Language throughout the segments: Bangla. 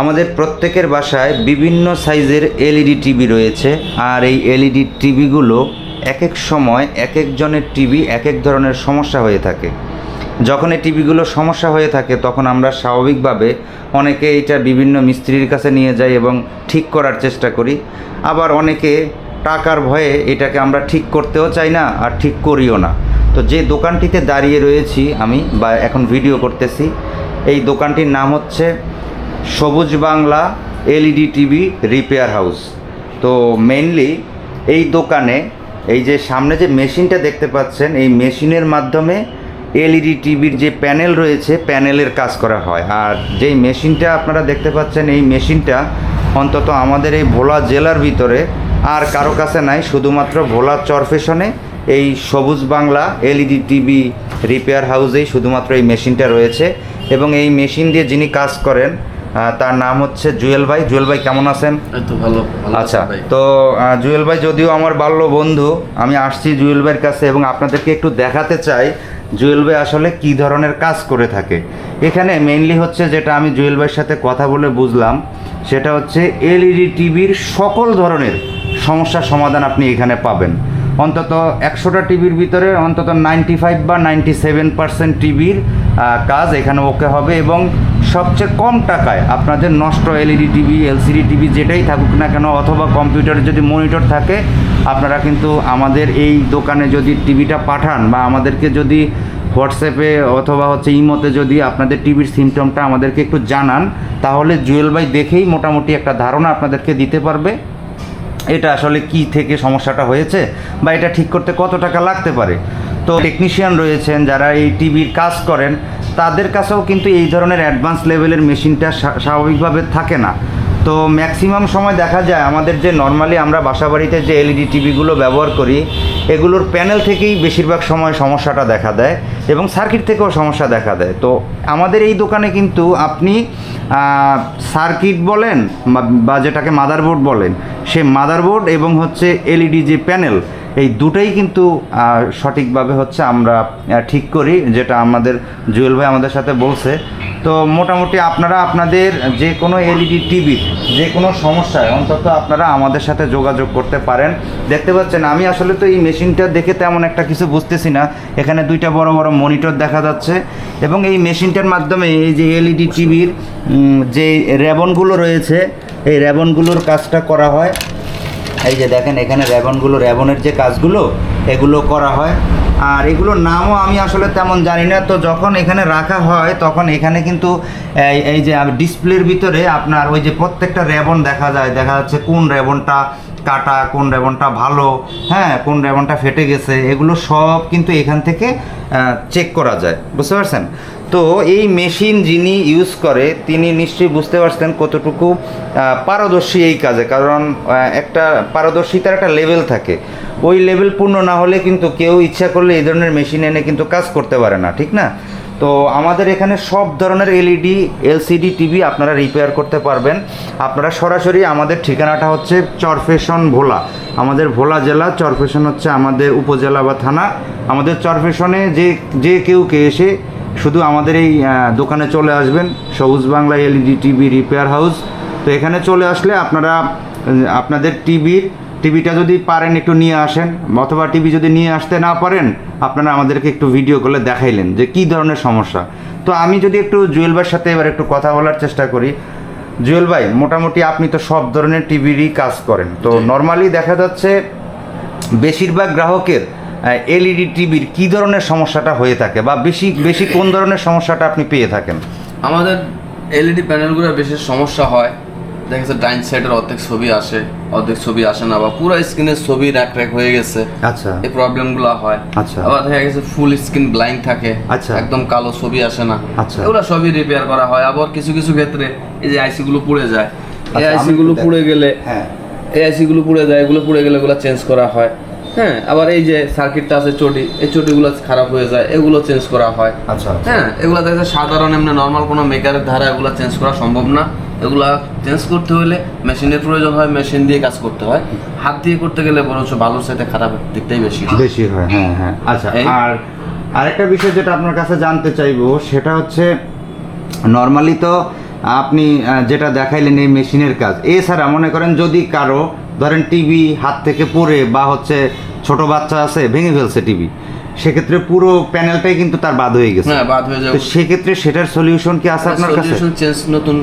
আমাদের প্রত্যেকের বাসায় বিভিন্ন সাইজের এলইডি টিভি রয়েছে, আর এই এলইডি টিভিগুলো এক এক সময় এক একজনের টিভি এক এক ধরনের সমস্যা হয়ে থাকে। যখন এই টিভিগুলো সমস্যা হয়ে থাকে, তখন আমরা স্বাভাবিকভাবে অনেকে এটা বিভিন্ন মিস্ত্রির কাছে নিয়ে যাই এবং ঠিক করার চেষ্টা করি। আবার অনেকে টাকার ভয়ে এটাকে আমরা ঠিক করতেও চাই না আর ঠিক করিও না। তো যে দোকানটিতে দাঁড়িয়ে রয়েছি আমি বা এখন ভিডিও করতেছি, এই দোকানটির নাম হচ্ছে সবুজ Bangla LED TV repair house তো মেনলি এই দোকানে এই যে সামনে যে মেশিনটা দেখতে পাচ্ছেন, এই মেশিনের মাধ্যমে এলইডি টিভির যে প্যানেল রয়েছে প্যানেলের কাজ করা হয়। আর যেই মেশিনটা আপনারা দেখতে পাচ্ছেন, এই মেশিনটা অন্তত আমাদের এই ভোলা জেলার ভিতরে আর কারও কাছে নাই, শুধুমাত্র ভোলা চরফেশনে এই Sabuj Bangla LED TV repair হাউসেই শুধুমাত্র এই মেশিনটা রয়েছে। এবং এই মেশিন দিয়ে যিনি কাজ করেন তার নাম হচ্ছে জুয়েল ভাই। জুয়েল ভাই কেমন আছেন? তো ভালো ভালো আচ্ছা তো জুয়েল ভাই যদিও আমার বাল্য বন্ধু আমি আসছি জুয়েল ভাইয়ের কাছে এবং আপনাদেরকে একটু দেখাতে চাই জুয়েল ভাই আসলে কি ধরনের কাজ করে থাকে। এখানে মেইনলি হচ্ছে যেটা আমি জুয়েল ভাইয়ের সাথে কথা বলে বুঝলাম সেটা হচ্ছে এলইডি টিভির সকল ধরনের সমস্যার সমাধান আপনি এখানে পাবেন। অন্তত একশোটা টিভির ভিতরে অন্তত নাইনটি ফাইভ বা নাইনটি সেভেন পার্সেন্ট টিভির কাজ এখানে ওকে হবে এবং সবচেয়ে কম টাকায় আপনাদের নষ্ট এলইডি টিভি এলসিডি টিভি যেটাই থাকুক না কেন, অথবা কম্পিউটারে যদি মনিটর থাকে, আপনারা কিন্তু আমাদের এই দোকানে যদি টিভিটা পাঠান বা আমাদেরকে যদি হোয়াটসঅ্যাপে অথবা হচ্ছে ইমোতে যদি আপনাদের টিভির সিমটমটা আমাদেরকে একটু জানান, তাহলে জুয়েল ভাই দেখেই মোটামুটি একটা ধারণা আপনাদেরকে দিতে পারবে, এটা আসলে কি থেকে সমস্যাটা হয়েছে বা এটা ঠিক করতে কত টাকা লাগতে পারে। তো টেকনিশিয়ান রয়েছেন, যারা এই টিভির কাজ করেন, তাদের কাছেও কিন্তু এই ধরনের অ্যাডভান্স লেভেলের মেশিনটা স্বা- স্বাভাবিকভাবে থাকে না। তো ম্যাক্সিমাম সময় দেখা যায়, আমাদের যে নর্মালি আমরা বাসাবাড়িতে যে এলইডি টিভিগুলো ব্যবহার করি, এগুলোর প্যানেল থেকেই বেশিরভাগ সময় সমস্যাটা দেখা দেয় এবং সার্কিট থেকেও সমস্যা দেখা দেয়। তো আমাদের এই দোকানে কিন্তু আপনি সার্কিট বলেন বা- বা যেটাকে মাদারবোর্ড বলেন, সে মাদারবোর্ড এবং হচ্ছে এলইডি যে প্যানেল এই দুটোই কিন্তু সঠিকভাবে হচ্ছে আমরা ঠিক করি, যেটা আমাদের জুয়েল ভাই আমাদের সাথে বলছে। তো মোটামুটি আপনারা আপনাদের যে কোনো এলইডি টিভির যে কোনো সমস্যায় অন্তত আপনারা আমাদের সাথে যোগাযোগ করতে পারেন। দেখতে পাচ্ছেন, আমি আসলে তো এই মেশিনটা দেখে তেমন একটা কিছু বুঝতেছি না। এখানে দুইটা বড় বড় মনিটর দেখা যাচ্ছে এবং এই মেশিনটার মাধ্যমে এই যে এলইডি, টিভির যে র্যাবনগুলো রয়েছে, এই র্যাবনগুলোর কাজটা করা হয়। এই যে দেখেন, এখানে র্যাবনগুলো র্যাবনের যে কাজগুলো, এগুলো করা হয়। আর এগুলোর নামও আমি আসলে তেমন জানি না। তো যখন এখানে রাখা হয়, তখন এখানে কিন্তু এই যে ডিসপ্লের ভিতরে আপনার ওই যে প্রত্যেকটা র্যাবন দেখা যায়। দেখা যাচ্ছে কোন র্যাবনটা কাটা, কোন র্যাবনটা ভালো হ্যাঁ কোন র্যাবনটা ফেটে গেছে, এগুলো সব কিন্তু এখান থেকে চেক করা যায়। বুঝতে পারছেন? তো এই মেশিন যিনি ইউজ করে, তিনি নিশ্চয়ই বুঝতে পারছেন কতটুকু পারদর্শী এই কাজে। কারণ একটা পারদর্শিতার একটা লেভেল থাকে। ওই লেভেল পূর্ণ না হলে কিন্তু কেউ ইচ্ছা করলে এই ধরনের মেশিন এনে কিন্তু কাজ করতে পারে না, ঠিক না? তো আমাদের এখানে সব ধরনের এলইডি, এলসিডি, টিভি আপনারা রিপেয়ার করতে পারবেন। আপনারা সরাসরি আমাদের ঠিকানাটা হচ্ছে চরফেশন ভোলা। আমাদের ভোলা জেলা, চরফেশন হচ্ছে আমাদের উপজেলা বা থানা। আমাদের চরফেশনে যে যে কেউ কে এসে শুধু আমাদের এই দোকানে চলে আসবেন সবুজ Bangla LED TV repair house তো এখানে চলে আসলে আপনারা আপনাদের টিভির টিভিটা যদি পারেন একটু নিয়ে আসেন অথবা টিভি যদি নিয়ে আসতে না পারেন আপনারা আমাদেরকে একটু ভিডিও করলে দেখাইলেন যে কী ধরনের সমস্যা। তো আমি যদি একটু জুয়েল ভাইয়ের সাথে এবার একটু কথা বলার চেষ্টা করি। জুয়েল ভাই মোটামুটি আপনি তো সব ধরনের টিভিরই কাজ করেন। তো নর্মালি দেখা যাচ্ছে বেশিরভাগ গ্রাহকের এলইডি টিভির কী ধরনের সমস্যাটা হয়ে থাকে? বা বেশি বেশি কোন ধরনের সমস্যাটা আপনি পেয়ে থাকেন? আমাদের এলইডি প্যানেলগুলো বেশি সমস্যা হয়। দেখা যাচ্ছে ডাইন সাইডের অর্ধেক ছবি আসে অর্ধেক ছবি আসে না বা পুরো স্ক্রিনের ছবি র্যাক র্যাক হয়ে গেছে। আচ্ছা। এই প্রবলেমগুলো হয়। আচ্ছা। আবার দেখা গেছে ফুল স্ক্রিন ব্লাইন্ড থাকে। আচ্ছা। একদম কালো ছবি আসে না। আচ্ছা। এগুলো সবই রিপেয়ার করা হয়। আবার কিছু কিছু ক্ষেত্রে এই যে আইসি গুলো পুড়ে যায়। এই আচ্ছা, আইসি গুলো পুড়ে গেলে হ্যাঁ। এই আইসি গুলো পুড়ে যায় এগুলো পুড়ে গেলে এগুলো চেঞ্জ করা হয়। হ্যাঁ আবার এই যে সার্কিটটা আছে চটি এই চটিগুলো খারাপ হয়ে যায় এগুলো চেঞ্জ করা হয়। আচ্ছা আচ্ছা। হ্যাঁ এগুলো দেখছে সাধারণ এমনি নর্মাল কোনো মেকারের ধারা এগুলো চেঞ্জ করা সম্ভব না। এগুলা চেঞ্জ করতে হলে মেশিনের প্রয়োজন হয় মেশিন দিয়ে কাজ করতে হয়। হাত দিয়ে করতে গেলে বরঞ্চ ভালোর সাথে খারাপ দিকটাই বেশি বেশি হয় হ্যাঁ হ্যাঁ। আচ্ছা আর আরেকটা বিষয় যেটা আপনার কাছে জানতে চাইব সেটা হচ্ছে নর্মালি তো আপনি যেটা দেখাইলেন এই মেশিনের কাজ এছাড়া মনে করেন যদি কারও ধরেন টিভি হাত থেকে পড়ে বা হচ্ছে ছোট বাচ্চা আছে ভেঙে ফেলছে টিভি সেক্ষেত্রে পুরো প্যানেলটাই কিন্তু তার বাদ হয়ে গেছে। হ্যাঁ বাদ হয়ে যাবে। তো সেক্ষেত্রে সেটার সলিউশন কি আছে আপনার কাছে? সলিউশন চেঞ্জ নতুন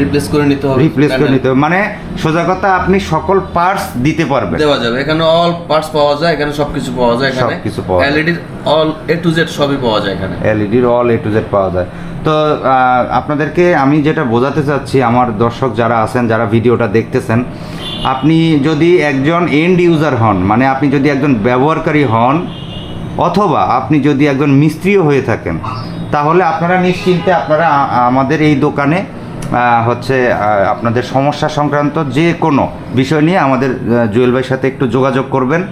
রিপ্লেস করে নিতে হবে রিপ্লেস করে নিতে হবে। মানে সোজা কথা আপনি সকল পার্টস দিতে পারবেন। দেওয়া যাবে। এখানে অল পার্টস পাওয়া যায় এখানে সবকিছু পাওয়া যায় এখানে। সবকিছু পাওয়া যায়। LED all A to Z সবই পাওয়া যায় এখানে। এলইডির অল এ টু জেড পাওয়া যায়। তো আহ, আপনাদেরকে আমি যেটা বোঝাতে চাচ্ছি আমার দর্শক যারা আছেন যারা ভিডিওটা দেখতেছেন আপনি যদি একজন এন্ড ইউজার হন মানে আপনি যদি একজন ব্যবহারকারী হন, অথবা আপনি যদি একজন মিস্ত্রিও হয়ে থাকেন, তাহলে আপনারা নিশ্চিন্তে আপনারা আমাদের এই দোকানে হচ্ছে আপনাদের সমস্যা সংক্রান্ত যে কোনো বিষয় নিয়ে আমাদের জুয়েল ভাইয়ের সাথে একটু যোগাযোগ করবেন।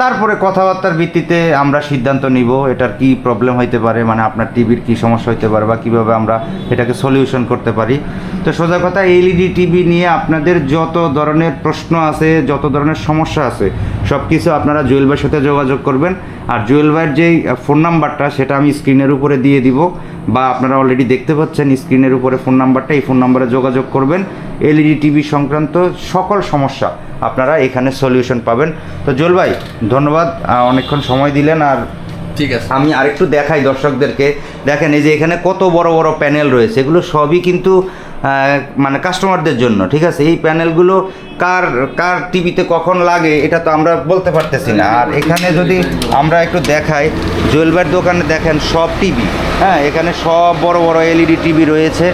তারপরে কথাবার্তার ভিত্তিতে আমরা সিদ্ধান্ত নিব এটার কি প্রবলেম হইতে পারে মানে আপনার টিভির কি সমস্যা হইতে পারে বা কীভাবে আমরা এটাকে সলিউশন করতে পারি। তো সোজা কথা এলইডি টিভি নিয়ে আপনাদের যত ধরনের প্রশ্ন আছে, যত ধরনের সমস্যা আছে সব কিছু আপনারা জুয়েল ভাইয়ের সাথে যোগাযোগ করবেন। আর জুয়েল ভাইয়ের যেই ফোন নাম্বারটা সেটা আমি স্ক্রিনের উপরে দিয়ে দিব বা আপনারা অলরেডি দেখতে পাচ্ছেন স্ক্রিনের উপরে ফোন নাম্বারটা এই ফোন নাম্বারে যোগাযোগ করবেন। এলইডি টিভি সংক্রান্ত সকল সমস্যা আপনারা এখানে সলিউশন পাবেন। তো জুয়েল ভাই ধন্যবাদ অনেকক্ষণ সময় দিলেন। আর ঠিক আছে। আমি আরেকটু দেখাই দর্শকদেরকে। দেখেন এই যে এখানে কত বড় বড় প্যানেল রয়েছে এগুলো সবই কিন্তু মানে কাস্টমারদের জন্য, ঠিক আছে? এই প্যানেলগুলো কার কার টিভিতে কখন লাগে, এটা তো আমরা বলতে পারতেছি না। আর এখানে যদি আমরা একটু দেখাই জুয়েলবার দোকানে দেখেন সব টিভি হ্যাঁ? এখানে সব বড় বড় এলইডি টিভি রয়েছে।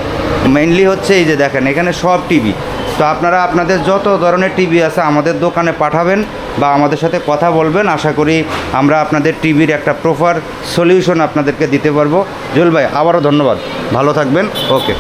মেইনলি হচ্ছে এই যে দেখেন, এখানে সব টিভি। তো আপনারা আপনাদের যত ধরনের টিভি আছে আমাদের দোকানে পাঠাবেন বা আমাদের সাথে কথা বলবেন। আশা করি আমরা আপনাদের টিভির একটা প্রপার সলিউশন আপনাদেরকে দিতে পারব। জুয়েল ভাই, আবারও ধন্যবাদ। ভালো থাকবেন। ওকে